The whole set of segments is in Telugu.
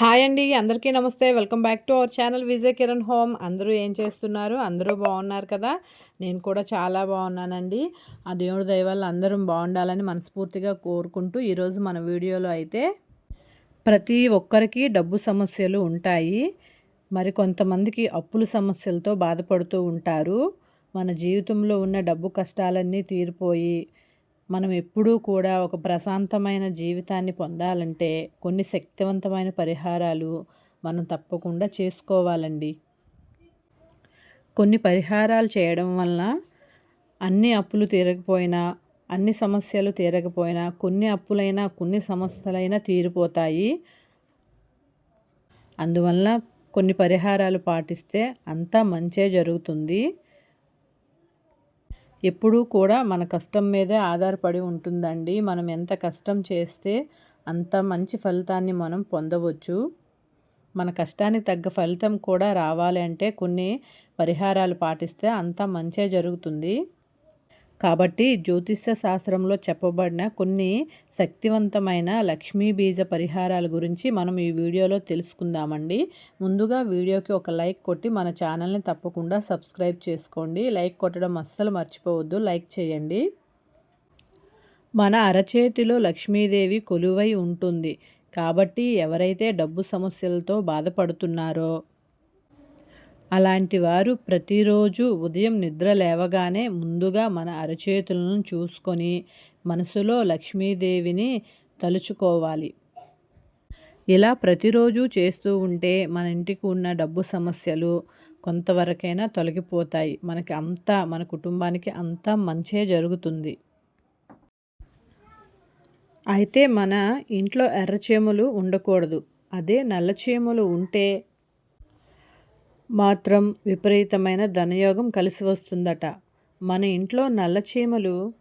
హాయ్ అండి అందరికీ నమస్తే. Welcome back to our channel Vijay Kiran home. అందరూ ఏం చేస్తున్నారు? అందరూ బాగున్నారు కదా? నేను కూడా చాలా బాగున్నానండి. ఆ దేవుడి దైవాలు అందరం బాగుండాలని మనస్ఫూర్తిగా కోరుకుంటూ ఈరోజు మన వీడియోలో అయితే ప్రతి ఒక్కరికి డబ్బు సమస్యలు ఉంటాయి. మరి కొంతమందికి అప్పుల సమస్యలతో బాధపడుతూ ఉంటారు. మన జీవితంలో ఉన్న డబ్బు కష్టాలన్నీ తీరిపోయి మనం ఎప్పుడూ కూడా ఒక ప్రశాంతమైన జీవితాన్ని పొందాలంటే కొన్ని శక్తివంతమైన పరిహారాలు మనం తప్పకుండా చేసుకోవాలండి. కొన్ని పరిహారాలు చేయడం వలన అన్ని అప్పులు తీరకపోయినా అన్ని సమస్యలు తీరకపోయినా కొన్ని అప్పులైనా కొన్ని సమస్యలైనా తీరిపోతాయి. అందువల్ల కొన్ని పరిహారాలు పాటిస్తే అంతా మంచే జరుగుతుంది. ఎప్పుడూ కూడా మన కష్టం మీదే ఆధారపడి ఉంటుందండి. మనం ఎంత కష్టం చేస్తే అంత మంచి ఫలితాన్ని మనం పొందవచ్చు. మన కష్టానికి తగ్గ ఫలితం కూడా రావాలి అంటే కొన్ని పరిహారాలు పాటిస్తే అంత మంచే జరుగుతుంది. కాబట్టి జ్యోతిష్య శాస్త్రంలో చెప్పబడిన కొన్ని శక్తివంతమైన లక్ష్మీ బీజ పరిహారాల గురించి మనం ఈ వీడియోలో తెలుసుకుందామండి. ముందుగా వీడియోకి ఒక లైక్ కొట్టి మన ఛానల్ని తప్పకుండా సబ్స్క్రైబ్ చేసుకోండి. లైక్ కొట్టడం అస్సలు మర్చిపోవద్దు. లైక్ చేయండి. మన అరచేతిలో లక్ష్మీదేవి కొలువై ఉంటుంది. కాబట్టి ఎవరైతే డబ్బు సమస్యలతో బాధపడుతున్నారో అలాంటి వారు ప్రతిరోజు ఉదయం నిద్ర లేవగానే ముందుగా మన అరచేతులను చూసుకొని మనసులో లక్ష్మీదేవిని తలుచుకోవాలి. ఇలా ప్రతిరోజు చేస్తూ ఉంటే మన ఇంటికి ఉన్న డబ్బు సమస్యలు కొంతవరకైనా తొలగిపోతాయి. మనకి అంతా మన కుటుంబానికి అంతా మంచే జరుగుతుంది. అయితే మన ఇంట్లో ఎర్రచీమలు ఉండకూడదు. అదే నల్లచీమలు ఉంటే మాత్రం విపరీతమైన ధనయోగం కలిసి వస్తుందట. మన ఇంట్లో నల్లచీమలు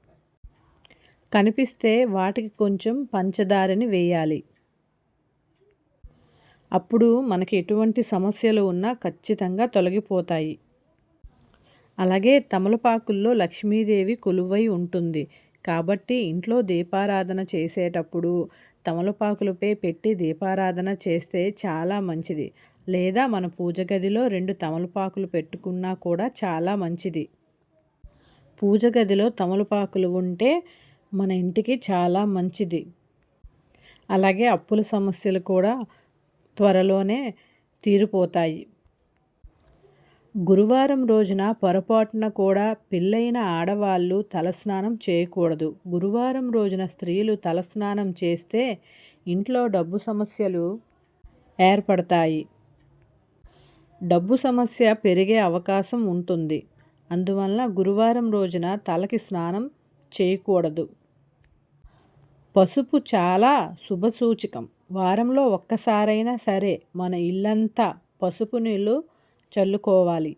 కనిపిస్తే వాటికి కొంచెం పంచదారని వేయాలి. అప్పుడు మనకి ఎటువంటి సమస్యలు ఉన్నా ఖచ్చితంగా తొలగిపోతాయి. అలాగే తమలపాకుల్లో లక్ష్మీదేవి కొలువై ఉంటుంది. కాబట్టి ఇంట్లో దీపారాధన చేసేటప్పుడు తమలపాకులపై పెట్టి దీపారాధన చేస్తే చాలా మంచిది. లేదా మన పూజ గదిలో రెండు తమలపాకులు పెట్టుకున్నా కూడా చాలా మంచిది. పూజ గదిలో తమలపాకులు ఉంటే మన ఇంటికి చాలా మంచిది. అలాగే అప్పుల సమస్యలు కూడా త్వరలోనే తీరిపోతాయి. గురువారం రోజున పొరపాటున కూడా పెళ్ళైన ఆడవాళ్ళు తలస్నానం చేయకూడదు. గురువారం రోజున స్త్రీలు తలస్నానం చేస్తే ఇంట్లో డబ్బు సమస్యలు ఏర్పడతాయి. డబ్బు సమస్య పెరిగే అవకాశం ఉంటుంది. అందువలన గురువారం రోజున తలకి స్నానం చేయకూడదు. పసుపు చాలా శుభసూచకం వారంలో ఒక్కసారైనా సరే మన ఇల్లంతా పసుపు నీళ్ళు చల్లుకోవాలి.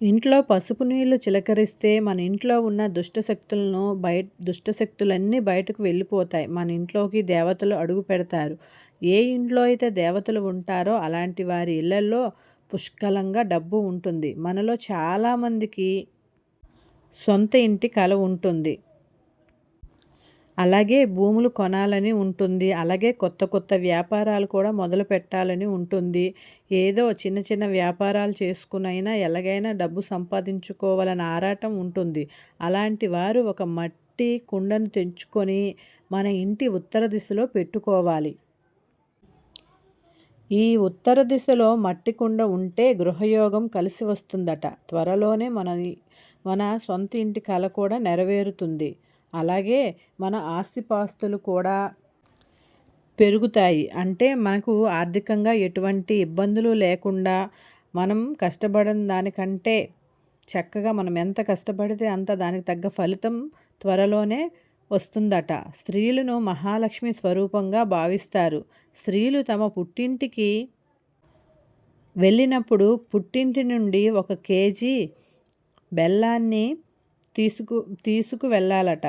ఇంట్లో పసుపు నీళ్ళు చిలకరిస్తే మన ఇంట్లో ఉన్న దుష్టశక్తులను బయట దుష్టశక్తులన్నీ బయటకు వెళ్ళిపోతాయి. మన ఇంట్లోకి దేవతలు అడుగు పెడతారు. ఏ ఇంట్లో అయితే దేవతలు ఉంటారో అలాంటి వారి ఇళ్ళలో పుష్కలంగా డబ్బు ఉంటుంది. మనలో చాలామందికి సొంత ఇంటి కల ఉంటుంది. అలాగే భూములు కొనాలని ఉంటుంది. అలాగే కొత్త కొత్త వ్యాపారాలు కూడా మొదలు పెట్టాలని ఉంటుంది. ఏదో చిన్న చిన్న వ్యాపారాలు చేసుకునైనా ఎలాగైనా డబ్బు సంపాదించుకోవాలని ఆరాటం ఉంటుంది. అలాంటి వారు ఒక మట్టి కుండను తెంచుకొని మన ఇంటి ఉత్తర దిశలో పెట్టుకోవాలి. ఈ ఉత్తర దిశలో మట్టి కుండ ఉంటే గృహయోగం కలిసి వస్తుందట. త్వరలోనే మన మన సొంత ఇంటి కళ కూడా నెరవేరుతుంది. అలాగే మన ఆస్తిపాస్తులు కూడా పెరుగుతాయి. అంటే మనకు ఆర్థికంగా ఎటువంటి ఇబ్బందులు లేకుండా మనం కష్టపడిన దానికంటే చక్కగా మనం ఎంత కష్టపడితే అంత దానికి తగ్గ ఫలితం త్వరలోనే వస్తుందట. స్త్రీలను మహాలక్ష్మి స్వరూపంగా భావిస్తారు. స్త్రీలు తమ పుట్టింటికి వెళ్ళినప్పుడు పుట్టింటి నుండి ఒక కేజీ బెల్లాన్ని తీసుకు తీసుకు వెళ్ళాలట.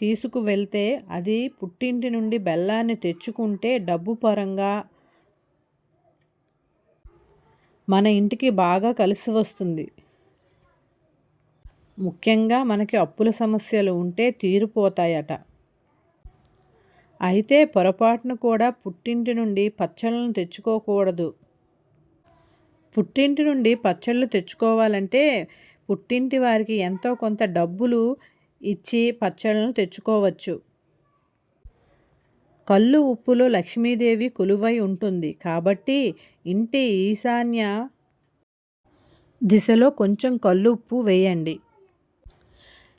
తీసుకువెళ్తే అది పుట్టింటి నుండి బెల్లాన్ని తెచ్చుకుంటే డబ్బు పరంగా మన ఇంటికి బాగా కలిసి వస్తుంది. ముఖ్యంగా మనకి అప్పుల సమస్యలు ఉంటే తీరిపోతాయట. అయితే పొరపాటును కూడా పుట్టింటి నుండి పచ్చళ్ళను తెచ్చుకోకూడదు. పుట్టింటి నుండి పచ్చళ్ళు తెచ్చుకోవాలంటే పుట్టింటి వారికి ఎంతో కొంత డబ్బులు ఇచ్చి పచ్చళ్ళను తెచ్చుకోవచ్చు. కళ్ళు ఉప్పులో లక్ష్మీదేవి కొలువై ఉంటుంది. కాబట్టి ఇంటి ఈశాన్య దిశలో కొంచెం కళ్ళు ఉప్పు వేయండి.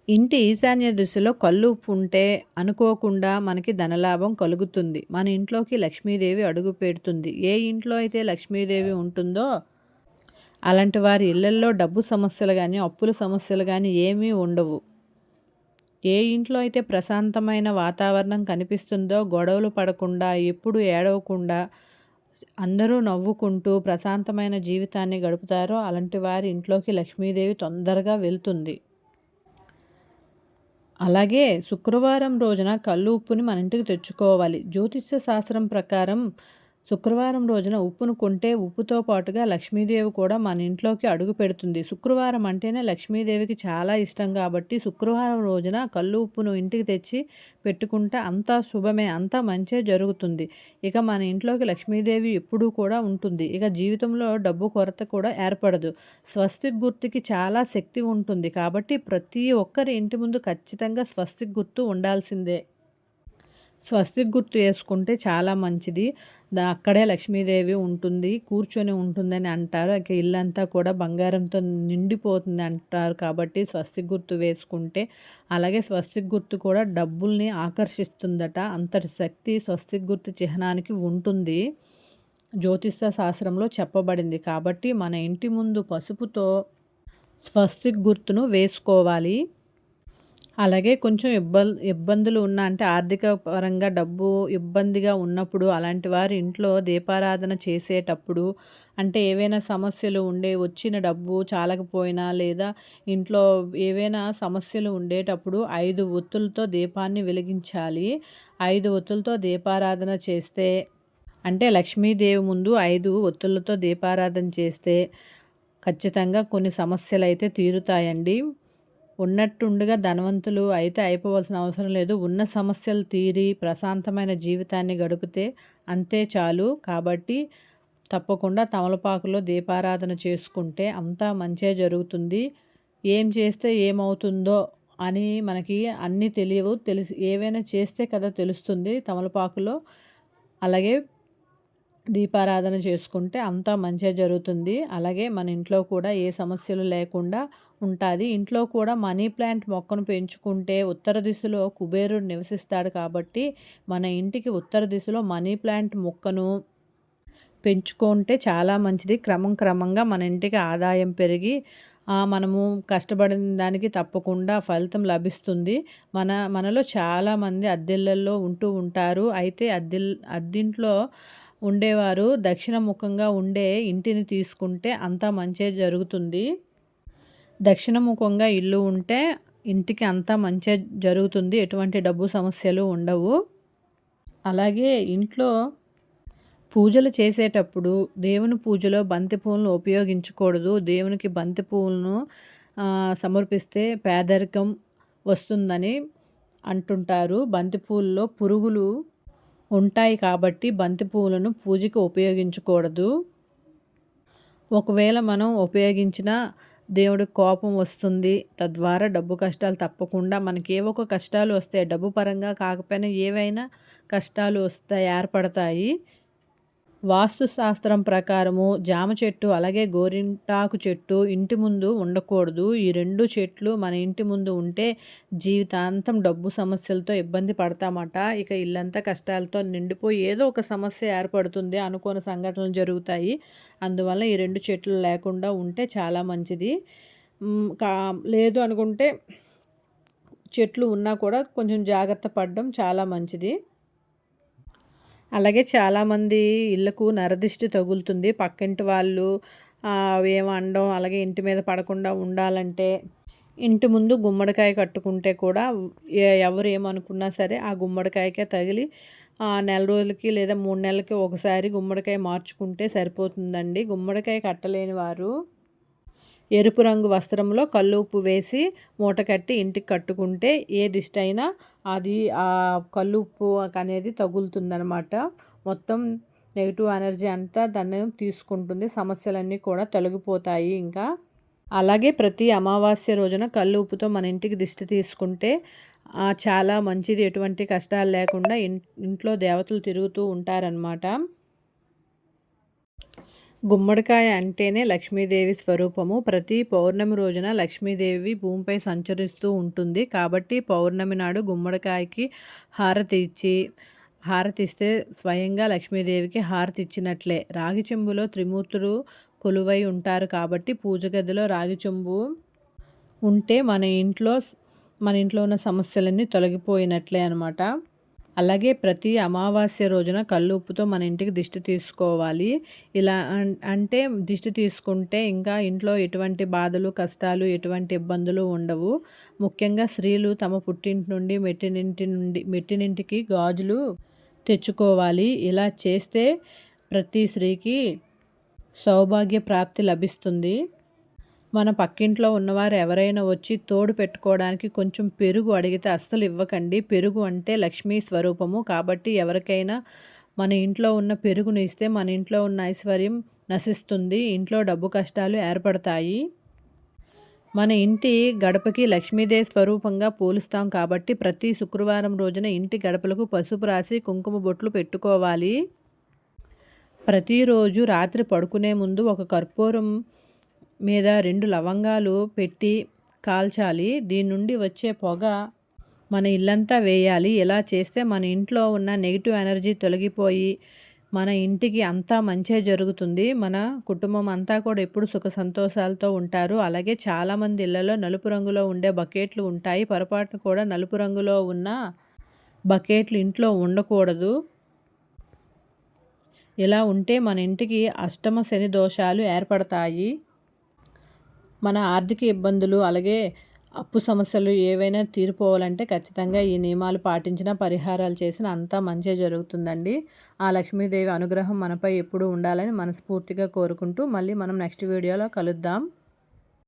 ఇంటి ఈశాన్య దిశలో కళ్ళు ఉప్పు ఉంటే అనుకోకుండా మనకి ధనలాభం కలుగుతుంది. మన ఇంట్లోకి లక్ష్మీదేవి అడుగు పెడుతుంది. ఏ ఇంట్లో అయితే లక్ష్మీదేవి ఉంటుందో అలాంటి వారి ఇళ్ళల్లో డబ్బు సమస్యలు కానీ అప్పుల సమస్యలు కానీ ఏమీ ఉండవు. ఏ ఇంట్లో అయితే ప్రశాంతమైన వాతావరణం కనిపిస్తుందో గొడవలు పడకుండా ఎప్పుడు ఏడవకుండా అందరూ నవ్వుకుంటూ ప్రశాంతమైన జీవితాన్ని గడుపుతారో అలాంటి వారి ఇంట్లోకి లక్ష్మీదేవి తొందరగా వెళ్తుంది. అలాగే శుక్రవారం రోజున కళ్ళు ఉప్పుని మన ఇంటికి తెచ్చుకోవాలి. జ్యోతిష్య శాస్త్రం ప్రకారం శుక్రవారం రోజున ఉప్పును కొంటే ఉప్పుతో పాటుగా లక్ష్మీదేవి కూడా మన ఇంట్లోకి అడుగు పెడుతుంది. శుక్రవారం అంటేనే లక్ష్మీదేవికి చాలా ఇష్టం కాబట్టి శుక్రవారం రోజున కళ్ళు ఉప్పును ఇంటికి తెచ్చి పెట్టుకుంటే అంతా శుభమే అంతా మంచే జరుగుతుంది. ఇక మన ఇంట్లోకి లక్ష్మీదేవి ఎప్పుడూ కూడా ఉంటుంది. ఇక జీవితంలో డబ్బు కొరత కూడా ఏర్పడదు. స్వస్తిక్ గుర్తుకి చాలా శక్తి ఉంటుంది కాబట్టి ప్రతి ఒక్కరి ఇంటి ముందు ఖచ్చితంగా స్వస్తిక్ గుర్తు ఉండాల్సిందే. స్వస్తిక్ గుర్తు వేసుకుంటే చాలా మంచిది. అక్కడే లక్ష్మీదేవి ఉంటుంది కూర్చొని ఉంటుందని అంటారు. ఇక ఇల్లంతా కూడా బంగారంతో నిండిపోతుంది అంటారు కాబట్టి స్వస్తి గుర్తు వేసుకుంటే. అలాగే స్వస్తిక్ గుర్తు కూడా డబ్బుల్ని ఆకర్షిస్తుందట. అంతటి శక్తి స్వస్తిక్ గుర్తు చిహ్నానికి ఉంటుంది. జ్యోతిష శాస్త్రంలో చెప్పబడింది కాబట్టి మన ఇంటి ముందు పసుపుతో స్వస్తిక్ గుర్తును వేసుకోవాలి. అలాగే కొంచెం ఇబ్బంది ఇబ్బందులు ఉన్న అంటే ఆర్థిక పరంగా డబ్బు ఇబ్బందిగా ఉన్నప్పుడు అలాంటి వారి ఇంట్లో దీపారాధన చేసేటప్పుడు అంటే ఏవైనా సమస్యలు ఉండే వచ్చిన డబ్బు చాలకపోయినా లేదా ఇంట్లో ఏవైనా సమస్యలు ఉండేటప్పుడు ఐదు ఒత్తులతో దీపాన్ని వెలిగించాలి. ఐదు ఒత్తులతో దీపారాధన చేస్తే అంటే లక్ష్మీదేవి ముందు ఐదు ఒత్తులతో దీపారాధన చేస్తే ఖచ్చితంగా కొన్ని సమస్యలు అయితే తీరుతాయండి. ఉన్నట్టుండగా ధనవంతులు అయితే అయిపోవలసిన అవసరం లేదు. ఉన్న సమస్యలు తీరి ప్రశాంతమైన జీవితాన్ని గడిపితే అంతే చాలు. కాబట్టి తప్పకుండా తమలపాకులో దీపారాధన చేసుకుంటే అంతా మంచిగా జరుగుతుంది. ఏం చేస్తే ఏమవుతుందో అని మనకి అన్నీ తెలియవు. తెలిసి ఏవైనా చేస్తే కదా తెలుస్తుంది తమలపాకులో. అలాగే దీపారాధన చేసుకుంటే అంతా మంచిగా జరుగుతుంది. అలాగే మన ఇంట్లో కూడా ఏ సమస్యలు లేకుండా ఉంటుంది. ఇంట్లో కూడా మనీ ప్లాంట్ మొక్కను పెంచుకుంటే ఉత్తర దిశలో కుబేరుడు నివసిస్తాడు కాబట్టి మన ఇంటికి ఉత్తర దిశలో మనీ ప్లాంట్ మొక్కను పెంచుకుంటే చాలా మంచిది. క్రమం క్రమంగా మన ఇంటికి ఆదాయం పెరిగి మనము కష్టపడిన దానికి తప్పకుండా ఫలితం లభిస్తుంది. మన మనలో చాలామంది అద్దెళ్ళల్లో ఉంటూ ఉంటారు. అయితే అద్దె అద్దింట్లో ఉండేవారు. దక్షిణముఖంగా ఉండే ఇంటిని తీసుకుంటే అంతా మంచి జరుగుతుంది. దక్షిణముఖంగా ఇల్లు ఉంటే ఇంటికి అంతా మంచి జరుగుతుంది. ఎటువంటి డబ్బు సమస్యలు ఉండవు. అలాగే ఇంట్లో పూజలు చేసేటప్పుడు దేవుని పూజలో బంతి పువ్వులను ఉపయోగించకూడదు. దేవునికి బంతి పువ్వులను సమర్పిస్తే పేదరికం వస్తుందని అంటుంటారు. బంతి పువ్వుల్లో పురుగులు ఉంటాయి కాబట్టి బంతి పువ్వులను పూజకి ఉపయోగించకూడదు. ఒకవేళ మనం ఉపయోగించిన దేవుడికి కోపం వస్తుంది. తద్వారా డబ్బు కష్టాలు తప్పకుండా మనకి ఏ ఒక కష్టాలు వస్తాయి. డబ్బు పరంగా కాకపోయినా ఏవైనా కష్టాలు వస్తాయి ఏర్పడతాయి. వాస్తు శాస్త్రం ప్రకారము జామ చెట్టు అలాగే గోరింటాకు చెట్టు ఇంటి ముందు ఉండకూడదు. ఈ రెండు చెట్లు మన ఇంటి ముందు ఉంటే జీవితాంతం డబ్బు సమస్యలతో ఇబ్బంది పడతామట. ఇక ఇల్లంతా కష్టాలతో నిండిపోయి ఏదో ఒక సమస్య ఏర్పడుతుంది అనుకోని సంఘటనలు జరుగుతాయి. అందువల్ల ఈ రెండు చెట్లు లేకుండా ఉంటే చాలా మంచిది. కా లేదు అనుకుంటే చెట్లు ఉన్నా కూడా కొంచెం జాగ్రత్త పడడం చాలా మంచిది. అలాగే చాలామంది ఇళ్ళకు నరదిష్టి తగులుతుంది. పక్కింటి వాళ్ళు ఏమనడం అలాగే ఇంటి మీద పడకుండా ఉండాలంటే ఇంటి ముందు గుమ్మడికాయ కట్టుకుంటే కూడా ఎవరు ఏమనుకున్నా సరే ఆ గుమ్మడికాయకే తగిలి నెల రోజులకి లేదా మూడు నెలలకి ఒకసారి గుమ్మడికాయ మార్చుకుంటే సరిపోతుందండి. గుమ్మడికాయ కట్టలేని వారు ఎరుపు రంగు వస్త్రంలో కళ్ళు ఉప్పు వేసి మూట కట్టి ఇంటికి కట్టుకుంటే ఏ దిష్టైనా అది ఆ కళ్ళు ఉప్పు అనేది తగులుతుందనమాట మొత్తం నెగిటివ్ ఎనర్జీ అంతా దాన్ని తీసుకుంటుంది. సమస్యలన్నీ కూడా తొలగిపోతాయి ఇంకా. అలాగే ప్రతి అమావాస్య రోజున కళ్ళు ఉప్పుతో మన ఇంటికి దిష్టి తీసుకుంటే చాలా మంచిది. ఎటువంటి కష్టాలు లేకుండా ఇంట్లో దేవతలు తిరుగుతూ ఉంటారనమాట గుమ్మడికాయ అంటేనే లక్ష్మీదేవి స్వరూపము. ప్రతి పౌర్ణమి రోజున లక్ష్మీదేవి భూమిపై సంచరిస్తూ ఉంటుంది. కాబట్టి పౌర్ణమి నాడు గుమ్మడికాయకి హారతి ఇచ్చి హారతి ఇస్తే స్వయంగా లక్ష్మీదేవికి హారతి ఇచ్చినట్లే. రాగి చెంబులో త్రిమూర్తులు కొలువై ఉంటారు కాబట్టి పూజ గదిలో రాగి చెంబు ఉంటే మన ఇంట్లో మన ఇంట్లో ఉన్న సమస్యలన్నీ తొలగిపోయినట్లే అనమాట అలాగే ప్రతి అమావాస్య రోజున కళ్ళు ఉప్పుతో మన ఇంటికి దిష్టి తీసుకోవాలి. ఇలా అంటే దిష్టి తీసుకుంటే ఇంకా ఇంట్లో ఎటువంటి బాధలు కష్టాలు ఎటువంటి ఇబ్బందులు ఉండవు. ముఖ్యంగా స్త్రీలు తమ పుట్టింటి నుండి మెట్టినింటి నుండి మెట్టినింటికి గాజులు తెచ్చుకోవాలి. ఇలా చేస్తే ప్రతి స్త్రీకి సౌభాగ్య ప్రాప్తి లభిస్తుంది. మన పక్కింట్లో ఉన్నవారు ఎవరైనా వచ్చి తోడు పెట్టుకోవడానికి కొంచెం పెరుగు అడిగితే అస్సలు ఇవ్వకండి. పెరుగు అంటే లక్ష్మీ స్వరూపము. కాబట్టి ఎవరికైనా మన ఇంట్లో ఉన్న పెరుగును ఇస్తే మన ఇంట్లో ఉన్న ఐశ్వర్యం నశిస్తుంది. ఇంట్లో డబ్బు కష్టాలు ఏర్పడతాయి. మన ఇంటి గడపకి లక్ష్మీదేవి స్వరూపంగా పోలుస్తాం కాబట్టి ప్రతి శుక్రవారం రోజున ఇంటి గడపలకు పసుపు రాసి కుంకుమ బొట్లు పెట్టుకోవాలి. ప్రతిరోజు రాత్రి పడుకునే ముందు ఒక కర్పూరం మీద రెండు లవంగాలు పెట్టి కాల్చాలి. దీని నుండి వచ్చే పొగ మన ఇల్లంతా వేయాలి. ఇలా చేస్తే మన ఇంట్లో ఉన్న నెగిటివ్ ఎనర్జీ తొలగిపోయి మన ఇంటికి అంతా మంచే జరుగుతుంది. మన కుటుంబం అంతా కూడా ఎప్పుడు సుఖ సంతోషాలతో ఉంటారు. అలాగే చాలామంది ఇళ్ళలో నలుపు రంగులో ఉండే బకెట్లు ఉంటాయి. పొరపాటును కూడా నలుపు రంగులో ఉన్న బకెట్లు ఇంట్లో ఉండకూడదు. ఇలా ఉంటే మన ఇంటికి అష్టమ శని దోషాలు ఏర్పడతాయి. మన ఆర్థిక ఇబ్బందులు అలాగే అప్పు సమస్యలు ఏవైనా తీరిపోవాలంటే ఖచ్చితంగా ఈ నియమాలు పాటించిన పరిహారాలు చేసిన అంతా మంచి జరుగుతుందండి. ఆ లక్ష్మీదేవి అనుగ్రహం మనపై ఎప్పుడూ ఉండాలని మనస్ఫూర్తిగా కోరుకుంటూ మళ్ళీ మనం నెక్స్ట్ వీడియోలో కలుద్దాం.